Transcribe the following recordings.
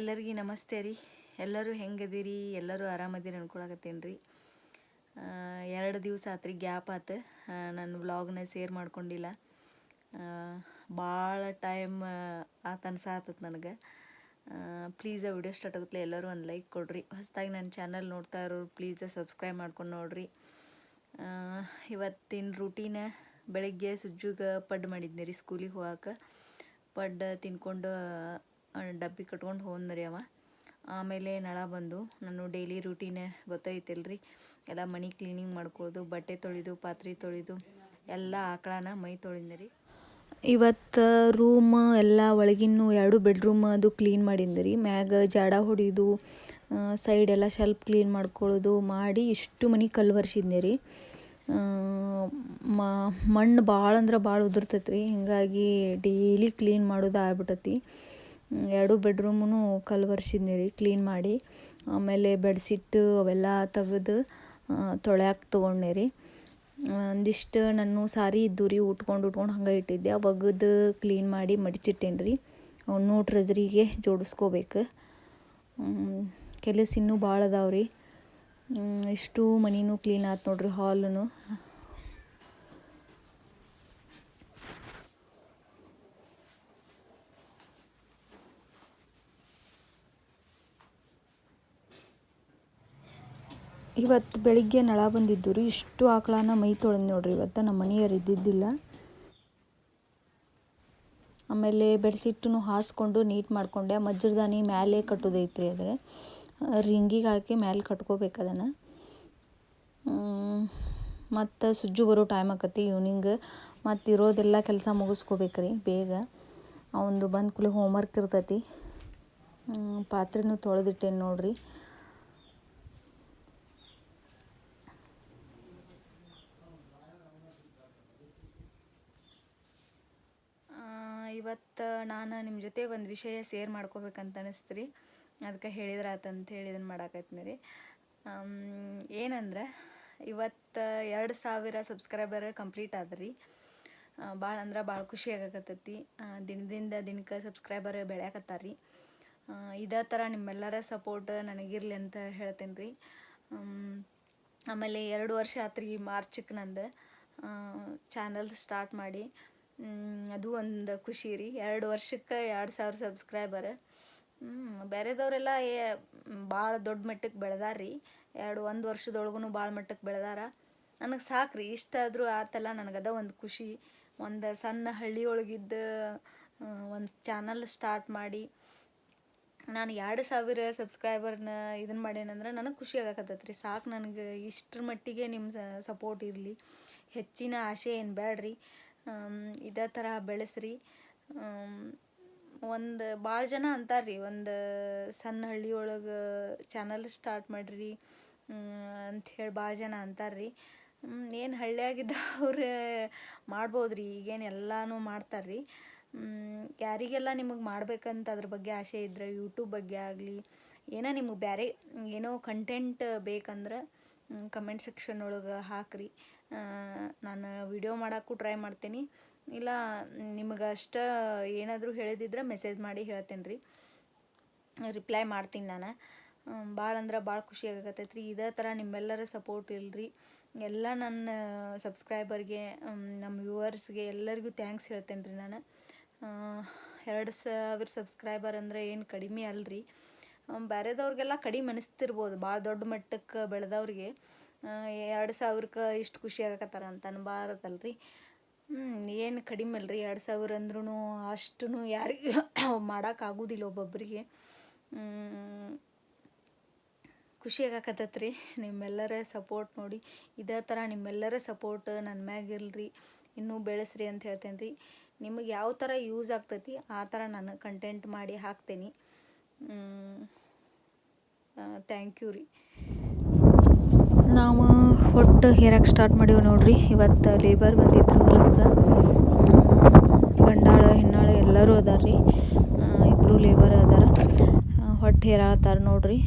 ಎಲ್ಲರಿಗೂ ನಮಸ್ತೆ ರೀ. ಎಲ್ಲರೂ ಹೆಂಗದಿರಿ? ಎಲ್ಲರೂ ಆರಾಮದಿರಿ ಅನ್ಕೊಳಕತ್ತೇನು ರೀ. ಎರಡು ದಿವಸ ಆತ್ರಿ ಗ್ಯಾಪ್ ಆತು. ನನ್ನ ವ್ಲಾಗ್ನ ಶೇರ್ ಮಾಡ್ಕೊಂಡಿಲ್ಲ. ಭಾಳ ಟೈಮ್ ಆತ ಅನ್ಸಾತತ್ ನನಗೆ. ಪ್ಲೀಸ್ ಆ ವಿಡಿಯೋ ಸ್ಟಾರ್ಟ್ ಆಗುತ್ತೆ ಎಲ್ಲರೂ ಒಂದು ಲೈಕ್ ಕೊಡ್ರಿ. ಹೊಸದಾಗಿ ನನ್ನ ಚಾನಲ್ ನೋಡ್ತಾ ಇರೋರು ಪ್ಲೀಸ್ ಸಬ್ಸ್ಕ್ರೈಬ್ ಮಾಡ್ಕೊಂಡು ನೋಡ್ರಿ. ಇವತ್ತಿನ ರೂಟೀನ ಬೆಳಗ್ಗೆ ಸುಜ್ಜುಗೆ ಪಡ್ ಮಾಡಿದ್ನಿ ರೀ ಸ್ಕೂಲಿಗೆ ಹೋಗಕ್ಕೆ ಪಡ್ ತಿನ್ಕೊಂಡು ಡಬ್ಬಿ ಕಟ್ಕೊಂಡು ಹೋದ್ರಿ ಅವ. ಆಮೇಲೆ ನಳ ಬಂದು, ನಾನು ಡೈಲಿ ರೂಟೀನ್ ಗೊತ್ತೈತಿಲ್ರಿ. ಎಲ್ಲ ಮನೆ ಕ್ಲೀನಿಂಗ್ ಮಾಡ್ಕೊಳ್ಳೋದು ಬಟ್ಟೆ ತೊಳೆದು, ಪಾತ್ರೆ ತೊಳೆದು, ಎಲ್ಲ ಆಕಳನ ಮೈ ತೊಳಿಂದೆ ರೀ. ಇವತ್ತು ರೂಮ್ ಎಲ್ಲ ಒಳಗಿನ್ನು ಎರಡು ಬೆಡ್ರೂಮ್ ಅದು ಕ್ಲೀನ್ ಮಾಡಿದ್ದೆ ರೀ. ಮ್ಯಾಗ ಜಾಡ ಹೊಡಿಯೋದು ಸೈಡ್ ಎಲ್ಲ ಶೆಲ್ಫ್ ಕ್ಲೀನ್ ಮಾಡ್ಕೊಳ್ಳೋದು ಮಾಡಿ ಇಷ್ಟು ಮನೆ ಕಲ್ಲು ವರ್ಷಿದ್ನಿ ರೀ ಮಣ್ಣು ಭಾಳ ಅಂದ್ರೆ ಭಾಳ ಉದುರ್ತೈತೆ ರೀ ಹೀಗಾಗಿ ಡೈಲಿ ಕ್ಲೀನ್ ಮಾಡೋದು ಆಗ್ಬಿಟ್ಟತಿ ಎರಡು ಬೆಡ್ರೂಮೂ ರೀ ಕ್ಲೀನ್ ಮಾಡಿ. ಆಮೇಲೆ ಬೆಡ್ಸಿಟ್ಟು ಅವೆಲ್ಲ ತೆಗೆದು ತೊಳ್ಯಾಕೆ ತೊಗೊಂಡೆ ರೀ. ಒಂದಿಷ್ಟು ನಾನು ಸಾರಿ ಇದ್ದು ರೀ, ಉಟ್ಕೊಂಡು ಉಟ್ಕೊಂಡು ಹಂಗೆ ಇಟ್ಟಿದ್ದೆ. ಒಗದು ಕ್ಲೀನ್ ಮಾಡಿ ಮಡಿಚಿಟ್ಟೇನಿ ರೀ. ಅವನ್ನೂ ಟ್ರೆಜರಿಗೆ ಜೋಡಿಸ್ಕೋಬೇಕು. ಕೆಲಸ ಇನ್ನೂ ಭಾಳ ಅದಾವೆ ರೀ. ಇಷ್ಟು ಮನಿನೂ ಕ್ಲೀನ್ ಆಯ್ತು ನೋಡ್ರಿ ಹಾಲನು ಇವತ್ತು ಬೆಳಿಗ್ಗೆ ನಳ ಬಂದಿದ್ದು ರೀ ಇಷ್ಟು ಆಕಳನ ಮೈ ತೊಳೆದು ನೋಡ್ರಿ. ಇವತ್ತು ನಮ್ಮ ಮನೆಯವ್ರು ಇದ್ದಿದ್ದಿಲ್ಲ. ಆಮೇಲೆ ಬೆಡ್ಶೀಟನ್ನು ಹಾಸ್ಕೊಂಡು ನೀಟ್ ಮಾಡ್ಕೊಂಡೆ. ಮಜ್ಜರ್ದಾನಿ ಮ್ಯಾಲೆ ಕಟ್ಟೋದೈತ್ರಿ ಅದ್ರೆ ರಿಂಗಿಗೆ ಹಾಕಿ ಮ್ಯಾಲೆ ಕಟ್ಕೋಬೇಕು ಅದನ್ನು. ಮತ್ತು ಸುಜ್ಜು ಬರೋ ಟೈಮ್ ಆಕತಿ ಈವ್ನಿಂಗ್ ಮತ್ತು ಇರೋದೆಲ್ಲ ಕೆಲಸ ಮುಗಿಸ್ಕೋಬೇಕ್ರಿ ಬೇಗ. ಅವಂದು ಬಂದ ಕೂಲಿ ಹೋಮ್ವರ್ಕ್ ಇರ್ತೈತಿ ಪಾತ್ರೆನೂ ತೊಳೆದಿಟ್ಟೇನು ನೋಡ್ರಿ ಇವತ್ತು ನಾನು ನಿಮ್ಮ ಜೊತೆ ಒಂದು ವಿಷಯ ಸೇರ್ ಮಾಡ್ಕೋಬೇಕಂತ ಅನಿಸ್ತು ರೀ ಅದಕ್ಕೆ ಹೇಳಿದ್ರೆ ಆತಂತ ಹೇಳಿ ಇದನ್ನು ಮಾಡಾಕತ್ತೀನಿ ರೀ. ಏನಂದ್ರೆ ಇವತ್ತು ಎರಡು ಸಾವಿರ ಸಬ್ಸ್ಕ್ರೈಬರ್ ಕಂಪ್ಲೀಟ್ ಆದ್ರಿ. ಭಾಳ ಅಂದ್ರೆ ಭಾಳ ಖುಷಿ ಆಗಕತ್ತೈತಿ. ದಿನದಿಂದ ದಿನಕ್ಕೆ ಸಬ್ಸ್ಕ್ರೈಬರ್ ಬೆಳೆಯಕತ್ತಾರ್ರಿ ಇದೇ ಥರ ನಿಮ್ಮೆಲ್ಲರ ಸಪೋರ್ಟ್ ನನಗಿರಲಿ ಅಂತ ಹೇಳ್ತೇನೆ ರೀ. ಆಮೇಲೆ ಎರಡು ವರ್ಷ ಆತ್ರಿ ಮಾರ್ಚಿಗೆ ನಂದು. ಚಾನಲ್ ಸ್ಟಾರ್ಟ್ ಮಾಡಿ. ಅದು ಒಂದು ಖುಷಿ ರೀ. ಎರಡು ವರ್ಷಕ್ಕೆ ಎರಡು ಸಾವಿರ ಸಬ್ಸ್ಕ್ರೈಬರ್ ಬೇರೆದವರೆಲ್ಲ ಏ ಭಾಳ ದೊಡ್ಡ ಮಟ್ಟಕ್ಕೆ ಬೆಳೆದಾರ ರೀ. ಎರಡು, ಒಂದು ವರ್ಷದೊಳಗೂ ಭಾಳ ಮಟ್ಟಕ್ಕೆ ಬೆಳೆದಾರ. ನನಗೆ ಸಾಕು ರೀ ಇಷ್ಟಾದರೂ ಆತಲ್ಲ ನನಗದ ಒಂದು ಖುಷಿ. ಒಂದು ಸಣ್ಣ ಹಳ್ಳಿಯೊಳಗಿದ್ದ ಒಂದು ಚಾನಲ್ ಸ್ಟಾರ್ಟ್ ಮಾಡಿ ನಾನು ಎರಡು ಸಾವಿರ ಸಬ್ಸ್ಕ್ರೈಬರ್ನ ಇದನ್ನ ಮಾಡೇನಂದ್ರೆ ನನಗೆ ಖುಷಿ ಆಗಕತ್ತೈತೆ ರೀ. ಸಾಕು ನನಗೆ ಇಷ್ಟರ ಮಟ್ಟಿಗೆ ನಿಮ್ಮ ಸಪೋರ್ಟ್ ಇರಲಿ. ಹೆಚ್ಚಿನ ಆಸೆ ಏನು ಬೇಡ್ರಿ ಇದೇ ಥರ ಬೆಳೆಸ್ರಿ. ಒಂದು ಭಾಳ ಜನ ಅಂತಾರ್ರಿ, ಒಂದು ಸಣ್ಣ ಹಳ್ಳಿಯೊಳಗೆ ಚಾನಲ್ ಸ್ಟಾರ್ಟ್ ಮಾಡಿರಿ ಅಂಥೇಳಿ ಭಾಳ ಜನ ಅಂತಾರ್ರಿ. ಏನು ಹಳ್ಳಿಯಾಗಿದ್ದವ್ರು ಮಾಡ್ಬೋದು ರೀ ಈಗೇನು ಎಲ್ಲನೂ ಮಾಡ್ತಾರೆ ರೀ ಯಾರಿಗೆಲ್ಲ ನಿಮಗೆ ಮಾಡ್ಬೇಕಂತ ಅದ್ರ ಬಗ್ಗೆ ಆಸೆ ಇದ್ರೆ ಯೂಟ್ಯೂಬ್ ಬಗ್ಗೆ ಆಗಲಿ, ಏನೋ ನಿಮಗೆ ಬೇರೆ ಏನೋ ಕಂಟೆಂಟ್ ಬೇಕಂದ್ರೆ ಕಮೆಂಟ್ ಸೆಕ್ಷನ್ ಒಳಗೆ ಹಾಕ್ರಿ. ನಾನು ವಿಡಿಯೋ ಮಾಡೋಕ್ಕೂ ಟ್ರೈ ಮಾಡ್ತೀನಿ. ಇಲ್ಲ, ನಿಮಗೆ ಅಷ್ಟ ಏನಾದರೂ ಹೇಳಿದಿದ್ರೆ ಮೆಸೇಜ್ ಮಾಡಿ ಹೇಳ್ತೇನೆ ರೀ ರಿಪ್ಲೈ ಮಾಡ್ತೀನಿ ನಾನು. ಭಾಳ ಅಂದ್ರೆ ಭಾಳ ಖುಷಿ ಆಗಕತ್ತೈತೆ ರೀ ಇದೇ ಥರ ನಿಮ್ಮೆಲ್ಲರ ಸಪೋರ್ಟ್ ಇಲ್ರಿ. ಎಲ್ಲ ನನ್ನ ಸಬ್ಸ್ಕ್ರೈಬರ್ಗೆ ನಮ್ಮ ವ್ಯೂವರ್ಸ್ಗೆ ಎಲ್ಲರಿಗೂ ಥ್ಯಾಂಕ್ಸ್ ಹೇಳ್ತೇನೆ ರೀ ನಾನು ಎರಡು ಸಾವಿರ ಸಬ್ಸ್ಕ್ರೈಬರ್ ಅಂದರೆ ಏನು ಕಡಿಮೆ ಅಲ್ರಿ. ಬೇರೆದವ್ರಿಗೆಲ್ಲ ಕಡಿಮೆ ಅನಿಸ್ತಿರ್ಬೋದು. ಭಾಳ ದೊಡ್ಡ ಮಟ್ಟಕ್ಕೆ ಬೆಳೆದವ್ರಿಗೆ. ಎರಡು ಸಾವಿರಕ್ಕೆ ಇಷ್ಟು ಖುಷಿ ಆಗಕತ್ತಾರ ಅಂತ ಅನ್ಬಾರದಲ್ರಿ. ಏನು ಕಡಿಮೆ ಅಲ್ರಿ. ಎರಡು ಸಾವಿರ ಅಂದ್ರೂ ಅಷ್ಟು ಯಾರಿಗೆ ಮಾಡೋಕ್ಕಾಗೋದಿಲ್ಲ ಒಬ್ಬೊಬ್ಬರಿಗೆ ಖುಷಿ ರೀ ನಿಮ್ಮೆಲ್ಲರ ಸಪೋರ್ಟ್ ನೋಡಿ. ಇದೇ ಥರ ನಿಮ್ಮೆಲ್ಲರ ಸಪೋರ್ಟ್ ನನ್ನ ಮ್ಯಾಗ ಇರಲಿ ಇನ್ನೂ ಬೆಳೆಸ್ರಿ ಅಂತ ಹೇಳ್ತೇನೆ ರೀ ನಿಮಗೆ ಯಾವ ಥರ ಯೂಸ್ ಆಗ್ತೈತಿ, ಆ ಥರ ನಾನು ಕಂಟೆಂಟ್ ಮಾಡಿ ಹಾಕ್ತೇನೆ. ಥ್ಯಾಂಕ್ ಯು ರೀ. ನಾವು ಹೊಟ್ಟು ಹೇರಕ್ಕೆ ಸ್ಟಾರ್ಟ್ ಮಾಡೀವಿ ನೋಡ್ರಿ. ಇವತ್ತು ಲೇಬರ್ ಬಂದಿದ್ರು ಹೊಲಕ್ಕೆ. ಗಂಡಾಳ, ಹೆಣ್ಣಾಳ ಎಲ್ಲರೂ ಅದಾರ ರೀ ಇಬ್ಬರು ಲೇಬರ್ ಅದಾರ. ಹೊಟ್ಟು ಹೇರಾತಾರ ನೋಡ್ರಿ.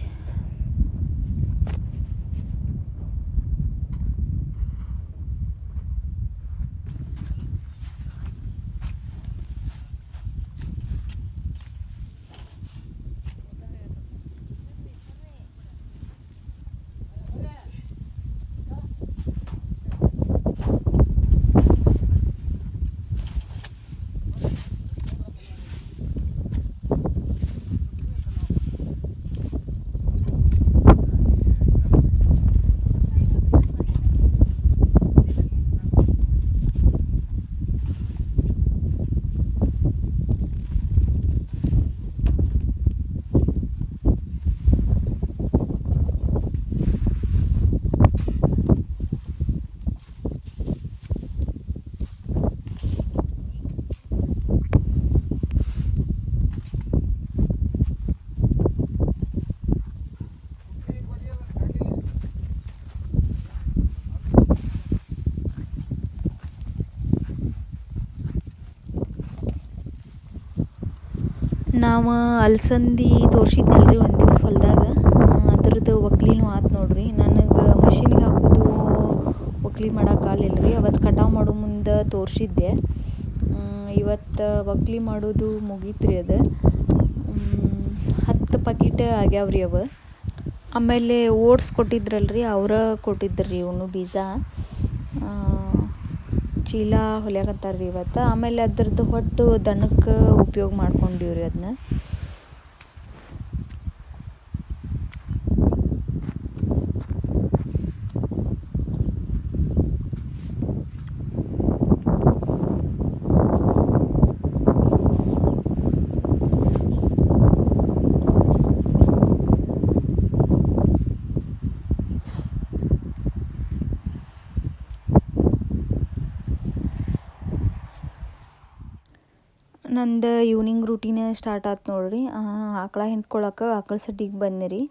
ನಾವು ಅಲಸಂದಿ ರೀ ಒಂದು ದಿವ್ಸ ಹೊಲದಾಗ. ಅದ್ರದ್ದು ಒಕ್ಲಿನೂ ಆತು ನೋಡ್ರಿ. ನನಗೆ ಮಷಿನ್ಗೆ ಹಾಕೋದು ಒಕ್ಲಿ ಮಾಡೋಕ್ಕಾಗಲಿಲ್ಲ ರೀ ಅವತ್ತು ಕಟಾವು ಮಾಡೋ ಮುಂದೆ ತೋರಿಸಿದ್ದೆ. ಇವತ್ತು ಒಕ್ಲಿ ಮಾಡೋದು ಮುಗೀತು ರೀ ಅದು. ಹತ್ತು ಹತ್ತು ಆಗ್ಯಾವ ರೀ ಅವ. ಆಮೇಲೆ ಓಟ್ಸ್ ಕೊಟ್ಟಿದ್ರಲ್ರಿ, ಅವರ ರೀ ಇವನು ಬೀಜ. ಚೀಲ ಹೊಲ್ಯಾಕತ್ತಾರ ರೀ ಇವತ್ತು. ಆಮೇಲೆ ಅದ್ರದ್ದು ಹೊಟ್ಟು ದನಕ್ಕೆ ಉಪಯೋಗ ಮಾಡ್ಕೊಂಡಿವ್ರಿ ಅದನ್ನ ನಂದು ಈವ್ನಿಂಗ್ ರೂಟೀನ್ ಸ್ಟಾರ್ಟ್ ಆತು ನೋಡ್ರಿ. ಆಕಳ ಹಿಂಡ್ಕೊಳಕ್ಕೆ ಆಕಳ ಸಡಿಗೆ ಬಂದೆ ರೀ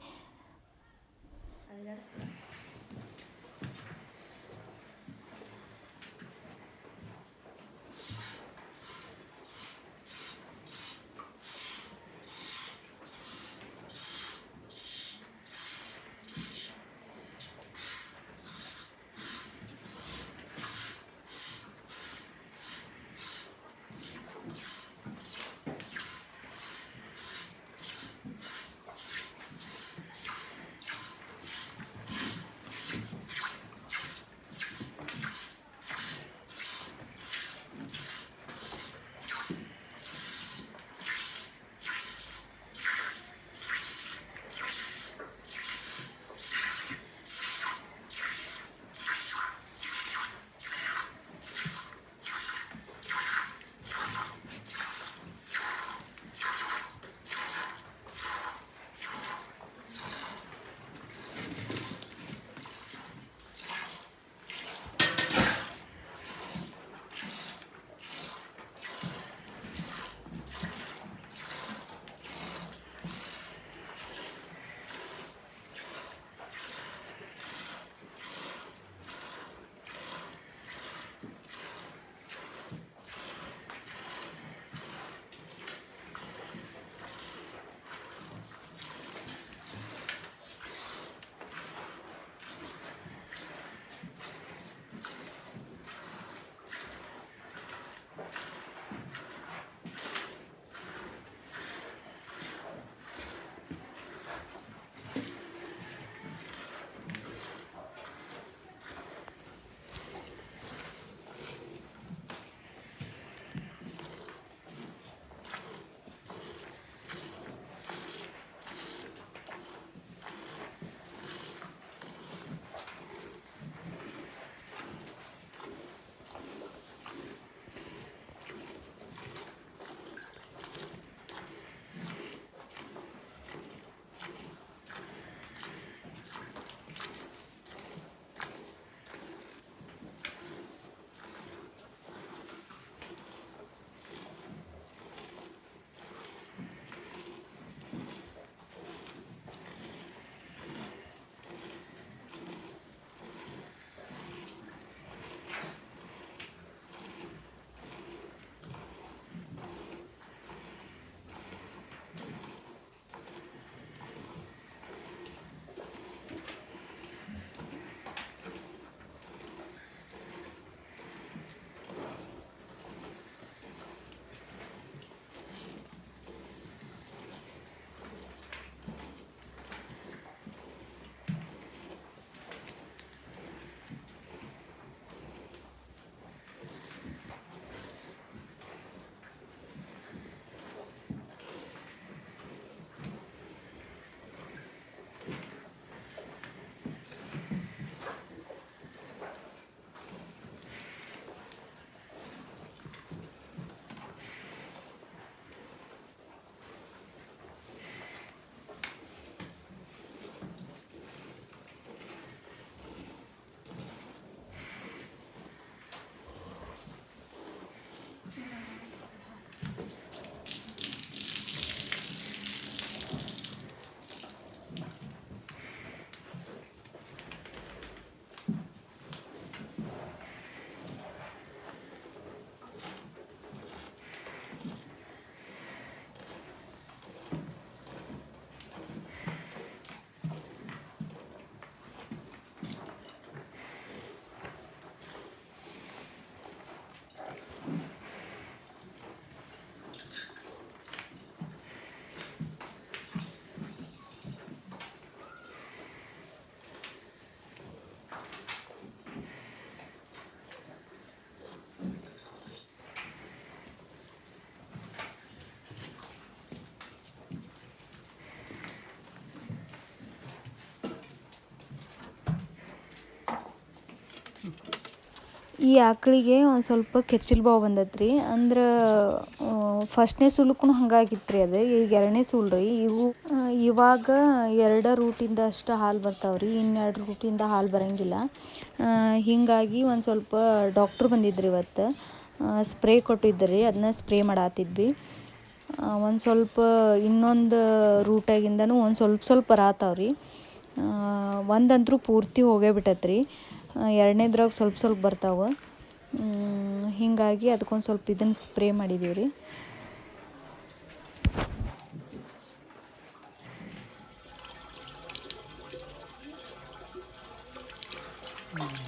ಈ ಆಕಳಿಗೆ ಒಂದು ಸ್ವಲ್ಪ ಕೆಚ್ಚಲು ಬಾವು ಬಂದತ್ರಿ. ಅಂದ್ರೆ ಫಸ್ಟ್ನೇ ಸುಲಕ್ಕೂ ಹಂಗಾಗಿತ್ತು ರೀ ಅದು. ಈಗ ಎರಡನೇ ಸುಲ್ ರೀ ಇವು ಇವಾಗ ಎರಡು ರೂಟಿಂದ ಅಷ್ಟು ಹಾಲು ಬರ್ತಾವ್ರಿ. ಇನ್ನೆರಡು ರೂಟಿಂದ ಹಾಲು ಬರಂಗಿಲ್ಲ. ಹೀಗಾಗಿ ಒಂದು ಸ್ವಲ್ಪ ಡಾಕ್ಟ್ರು ಬಂದಿದ್ರಿ ಇವತ್ತು. ಸ್ಪ್ರೇ ಕೊಟ್ಟಿದ್ರಿ. ಅದನ್ನ ಸ್ಪ್ರೇ ಮಾಡಾತಿದ್ವಿ. ಒಂದು ಸ್ವಲ್ಪ ಇನ್ನೊಂದು ರೂಟಾಗಿಂದನೂ ಒಂದು ಸ್ವಲ್ಪ ಸ್ವಲ್ಪ ಬರಾತಾವ್ರಿ ಒಂದಂತರೂ ಪೂರ್ತಿ ಹೋಗೇ ಬಿಟ್ಟತ್ರಿ. ಎರಡನೇದ್ರಾಗ ಸ್ವಲ್ಪ ಸ್ವಲ್ಪ ಬರ್ತಾವೆ ಹೀಗಾಗಿ ಅದಕ್ಕೊಂದು ಸ್ವಲ್ಪ ಇದನ್ನು ಸ್ಪ್ರೇ ಮಾಡಿದ್ದೀವಿ ರೀ Mm-hmm.